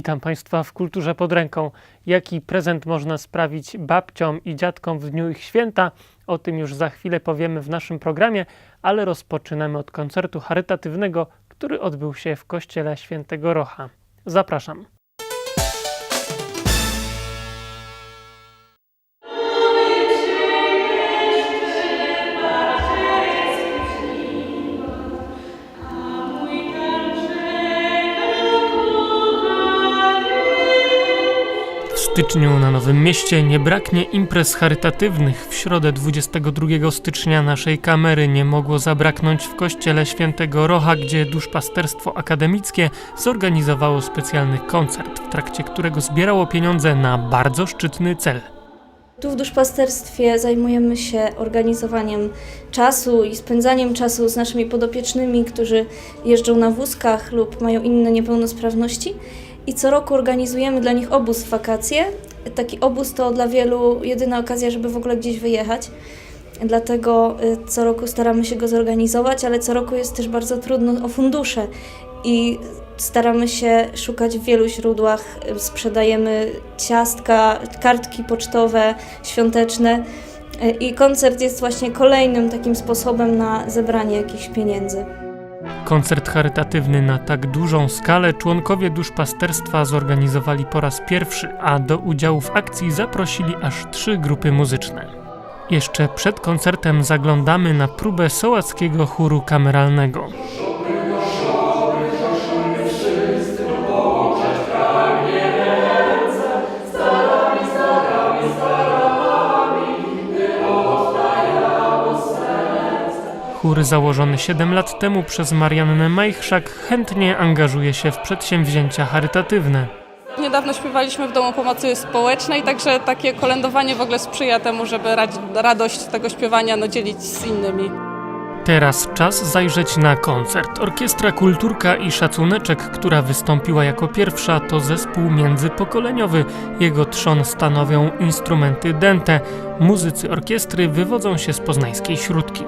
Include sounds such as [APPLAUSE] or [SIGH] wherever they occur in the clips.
Witam Państwa w Kulturze pod ręką. Jaki prezent można sprawić babciom i dziadkom w dniu ich święta? O tym już za chwilę powiemy w naszym programie, ale rozpoczynamy od koncertu charytatywnego, który odbył się w kościele świętego Rocha. Zapraszam. Styczniu na Nowym Mieście nie braknie imprez charytatywnych. W środę 22 stycznia naszej kamery nie mogło zabraknąć w kościele świętego Rocha, gdzie duszpasterstwo akademickie zorganizowało specjalny koncert, w trakcie którego zbierało pieniądze na bardzo szczytny cel. Tu w duszpasterstwie zajmujemy się organizowaniem czasu i spędzaniem czasu z naszymi podopiecznymi, którzy jeżdżą na wózkach lub mają inne niepełnosprawności. I co roku organizujemy dla nich obóz w wakacje. Taki obóz to dla wielu jedyna okazja, żeby w ogóle gdzieś wyjechać. Dlatego y, co roku staramy się go zorganizować, ale co roku jest też bardzo trudno o fundusze i staramy się szukać w wielu źródłach. Y, Sprzedajemy ciastka, kartki pocztowe, świąteczne y, i koncert jest właśnie kolejnym takim sposobem na zebranie jakichś pieniędzy. Koncert charytatywny na tak dużą skalę członkowie duszpasterstwa zorganizowali po raz pierwszy, a do udziału w akcji zaprosili aż trzy grupy muzyczne. Jeszcze przed koncertem zaglądamy na próbę sołackiego chóru kameralnego. Chór założony 7 lat temu przez Mariannę Majchrzak chętnie angażuje się w przedsięwzięcia charytatywne. Niedawno śpiewaliśmy w Domu Pomocy Społecznej, także takie kolędowanie w ogóle sprzyja temu, żeby radość tego śpiewania no, dzielić z innymi. Teraz czas zajrzeć na koncert. Orkiestra Kulturka i Szacuneczek, która wystąpiła jako pierwsza, to zespół międzypokoleniowy. Jego trzon stanowią instrumenty dente. Muzycy orkiestry wywodzą się z poznańskiej Śródki.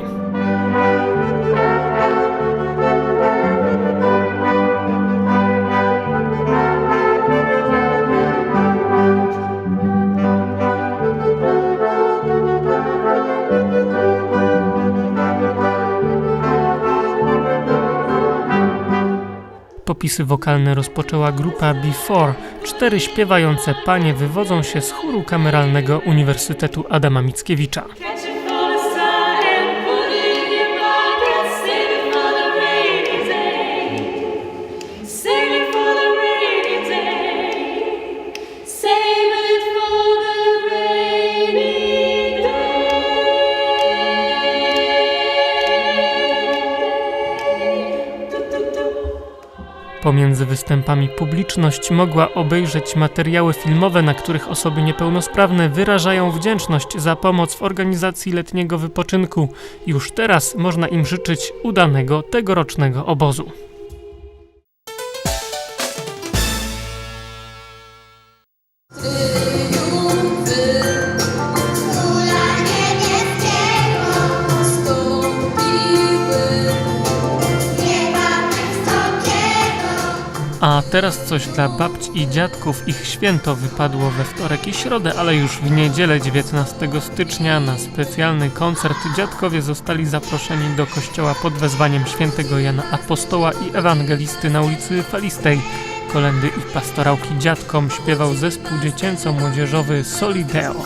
Popisy wokalne rozpoczęła grupa Before. Cztery śpiewające panie wywodzą się z chóru kameralnego Uniwersytetu Adama Mickiewicza. Pomiędzy występami publiczność mogła obejrzeć materiały filmowe, na których osoby niepełnosprawne wyrażają wdzięczność za pomoc w organizacji letniego wypoczynku. Już teraz można im życzyć udanego tegorocznego obozu. Teraz coś dla babci i dziadków. Ich święto wypadło we wtorek i środę, ale już w niedzielę 19 stycznia na specjalny koncert dziadkowie zostali zaproszeni do kościoła pod wezwaniem świętego Jana Apostoła i Ewangelisty na ulicy Falistej. Kolendy i pastorałki dziadkom śpiewał zespół dziecięco-młodzieżowy Solideo.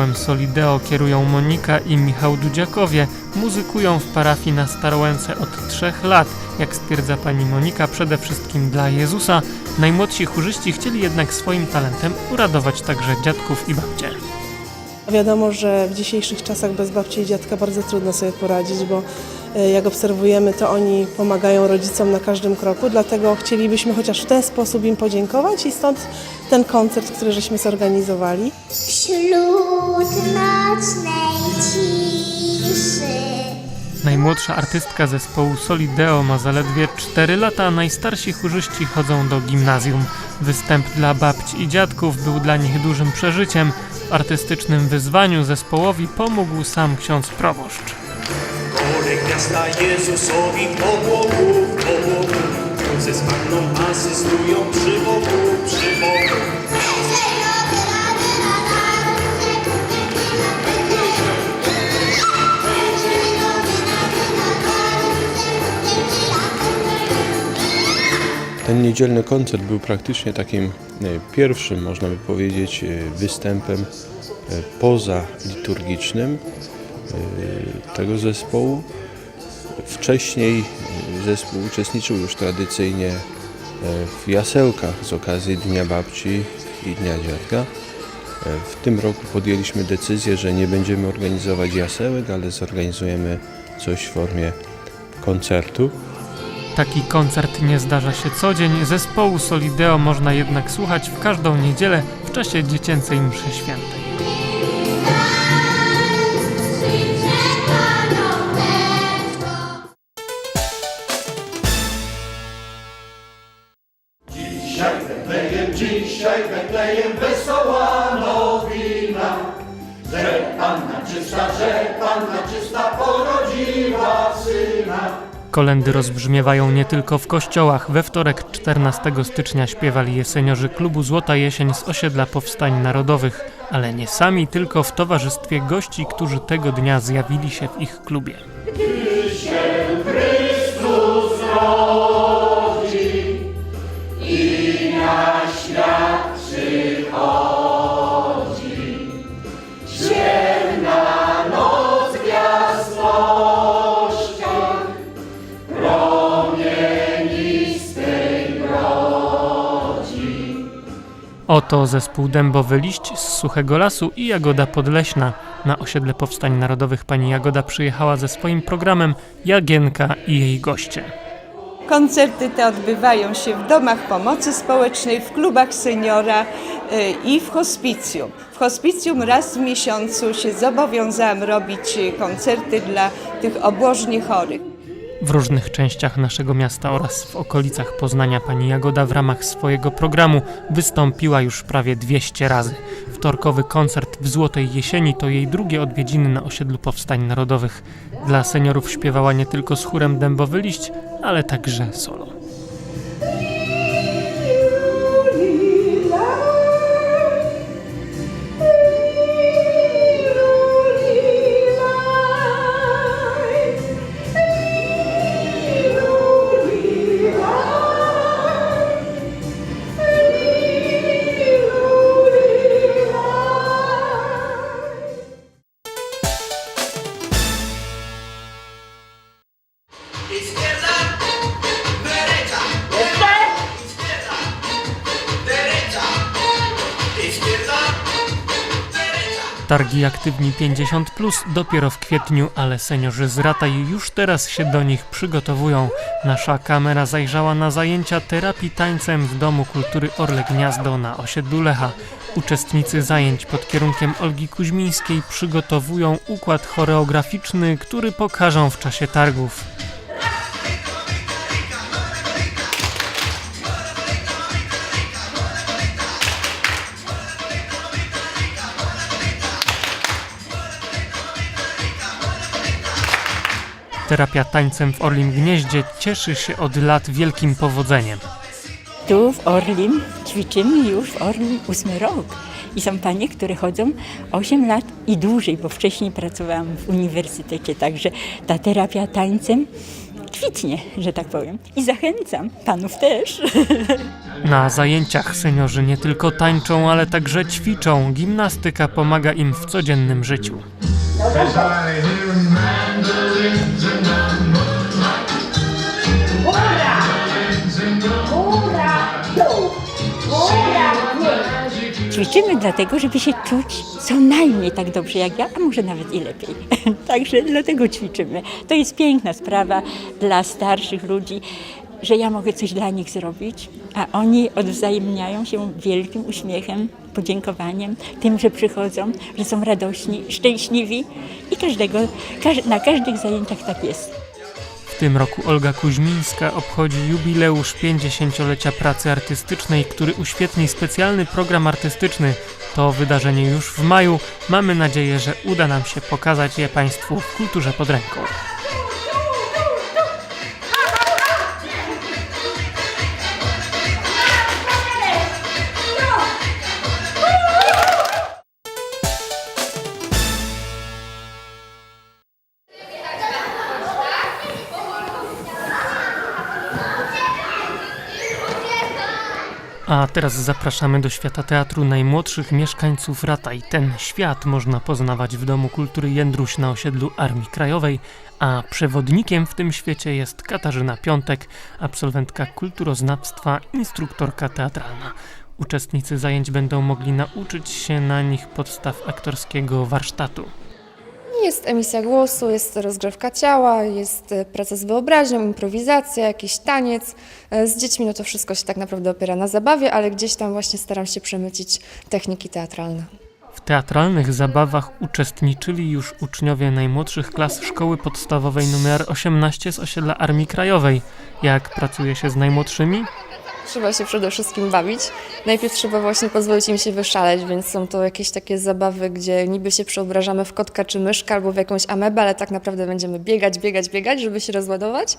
Zespołem Solideo kierują Monika i Michał Dudziakowie. Muzykują w parafii na Starołęce od trzech lat. Jak stwierdza pani Monika, przede wszystkim dla Jezusa. Najmłodsi chórzyści chcieli jednak swoim talentem uradować także dziadków i babcie. Wiadomo, że w dzisiejszych czasach bez babci i dziadka bardzo trudno sobie poradzić, bo Jak obserwujemy, to oni pomagają rodzicom na każdym kroku, dlatego chcielibyśmy chociaż w ten sposób im podziękować i stąd ten koncert, który żeśmy zorganizowali. Wśród nocnej ciszy Najmłodsza artystka zespołu Solideo ma zaledwie 4 lata, a najstarsi chórzyści chodzą do gimnazjum. Występ dla babci i dziadków był dla nich dużym przeżyciem. W artystycznym wyzwaniu zespołowi pomógł sam ksiądz proboszcz. Korek miasta Jezusowi obłoków, obłoków Ze spanną asystują przy boku, przy boku Ten niedzielny koncert był praktycznie takim pierwszym, można by powiedzieć, e, występem e, poza liturgicznym e, tego zespołu. Wcześniej e, zespół uczestniczył już tradycyjnie e, w jasełkach z okazji Dnia Babci i Dnia Dziadka. E, W tym roku podjęliśmy decyzję, że nie będziemy organizować jasełek, ale zorganizujemy coś w formie koncertu. Taki koncert nie zdarza się co dzień. Zespołu Solideo można jednak słuchać w każdą niedzielę w czasie dziecięcej mszy świętej. Kolendy rozbrzmiewają nie tylko w kościołach. We wtorek 14 stycznia śpiewali je seniorzy klubu Złota Jesień z osiedla Powstań Narodowych, ale nie sami, tylko w towarzystwie gości, którzy tego dnia zjawili się w ich klubie. Oto zespół Dębowy Liść z Suchego Lasu i Jagoda Podleśna. Na osiedle Powstań Narodowych pani Jagoda przyjechała ze swoim programem Jagienka i jej goście. Koncerty te odbywają się w domach pomocy społecznej, w klubach seniora y, i w hospicjum. W hospicjum raz w miesiącu się zobowiązałam robić koncerty dla tych obłożnie chorych. W różnych częściach naszego miasta oraz w okolicach Poznania pani Jagoda w ramach swojego programu wystąpiła już prawie 200 razy. Wtorkowy koncert w Złotej Jesieni to jej drugie odwiedziny na osiedlu Powstań Narodowych. Dla seniorów śpiewała nie tylko z chórem Dębowy Liść, ale także solo. Targi Aktywni 50 Plus dopiero w kwietniu, ale seniorzy z Rataj już teraz się do nich przygotowują. Nasza kamera zajrzała na zajęcia terapii tańcem w Domu Kultury Orle Gniazdo na osiedlu Lecha. Uczestnicy zajęć pod kierunkiem Olgi Kuźmińskiej przygotowują układ choreograficzny, który pokażą w czasie targów. Terapia tańcem w Orlim Gnieździe cieszy się od lat wielkim powodzeniem. Tu w Orlim ćwiczymy już w Orlim ósmy rok. I są panie, które chodzą 8 lat i dłużej, bo wcześniej pracowałam w uniwersytecie, także ta terapia tańcem kwitnie, że tak powiem. I zachęcam panów też. Na zajęciach seniorzy nie tylko tańczą, ale także ćwiczą. Gimnastyka pomaga im w codziennym życiu. Ćwiczymy dlatego, żeby się czuć co najmniej tak dobrze jak ja, a może nawet i lepiej. [LAUGHS] Także dlatego ćwiczymy. To jest piękna sprawa dla starszych ludzi, że ja mogę coś dla nich zrobić, a oni odwzajemniają się wielkim uśmiechem, podziękowaniem, tym, że przychodzą, że są radośni, szczęśliwi i każdego, każ- na każdych zajęciach tak jest. Tym roku Olga Kuźmińska obchodzi jubileusz 50-lecia pracy artystycznej, który uświetni specjalny program artystyczny. To wydarzenie już w maju. Mamy nadzieję, że uda nam się pokazać je Państwu w kulturze pod ręką. A teraz zapraszamy do świata teatru najmłodszych mieszkańców Rataj. Ten świat można poznawać w Domu Kultury Jędruś na osiedlu Armii Krajowej, a przewodnikiem w tym świecie jest Katarzyna Piątek, absolwentka kulturoznawstwa, instruktorka teatralna. Uczestnicy zajęć będą mogli nauczyć się na nich podstaw aktorskiego warsztatu. Jest emisja głosu, jest rozgrzewka ciała, jest e, praca z wyobraźnią, improwizacja, jakiś taniec. E, Z dziećmi no to wszystko się tak naprawdę opiera na zabawie, ale gdzieś tam właśnie staram się przemycić techniki teatralne. W teatralnych zabawach uczestniczyli już uczniowie najmłodszych klas szkoły podstawowej nr 18 z osiedla Armii Krajowej. Jak pracuje się z najmłodszymi? Trzeba się przede wszystkim bawić. Najpierw trzeba właśnie pozwolić im się wyszaleć, więc są to jakieś takie zabawy, gdzie niby się przeobrażamy w kotka czy myszkę albo w jakąś amebę, ale tak naprawdę będziemy biegać, biegać, biegać, żeby się rozładować.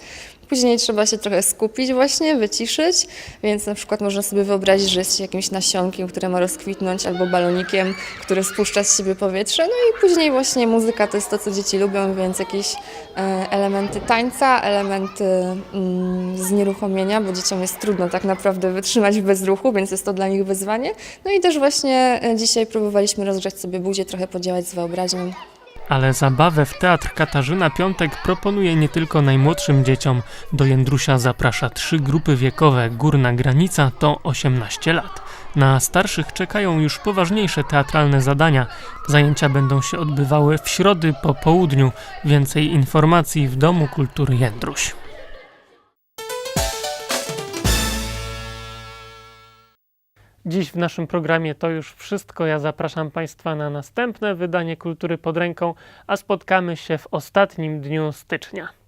Później trzeba się trochę skupić właśnie, wyciszyć, więc na przykład można sobie wyobrazić, że jest się jakimś nasionkiem, które ma rozkwitnąć albo balonikiem, który spuszcza z siebie powietrze. No i później właśnie muzyka to jest to, co dzieci lubią, więc jakieś e, elementy tańca, elementy mm, znieruchomienia, bo dzieciom jest trudno tak naprawdę wytrzymać w bezruchu, więc jest to dla nich wyzwanie. No i też właśnie e, dzisiaj próbowaliśmy rozgrzać sobie buzię, trochę podziałać z wyobraźnią. Ale zabawę w teatr Katarzyna Piątek proponuje nie tylko najmłodszym dzieciom. Do Jędrusia zaprasza trzy grupy wiekowe. Górna granica to 18 lat. Na starszych czekają już poważniejsze teatralne zadania. Zajęcia będą się odbywały w środy po południu. Więcej informacji w Domu Kultury Jędruś. Dziś w naszym programie to już wszystko. Ja zapraszam Państwa na następne wydanie Kultury pod ręką, a spotkamy się w ostatnim dniu stycznia.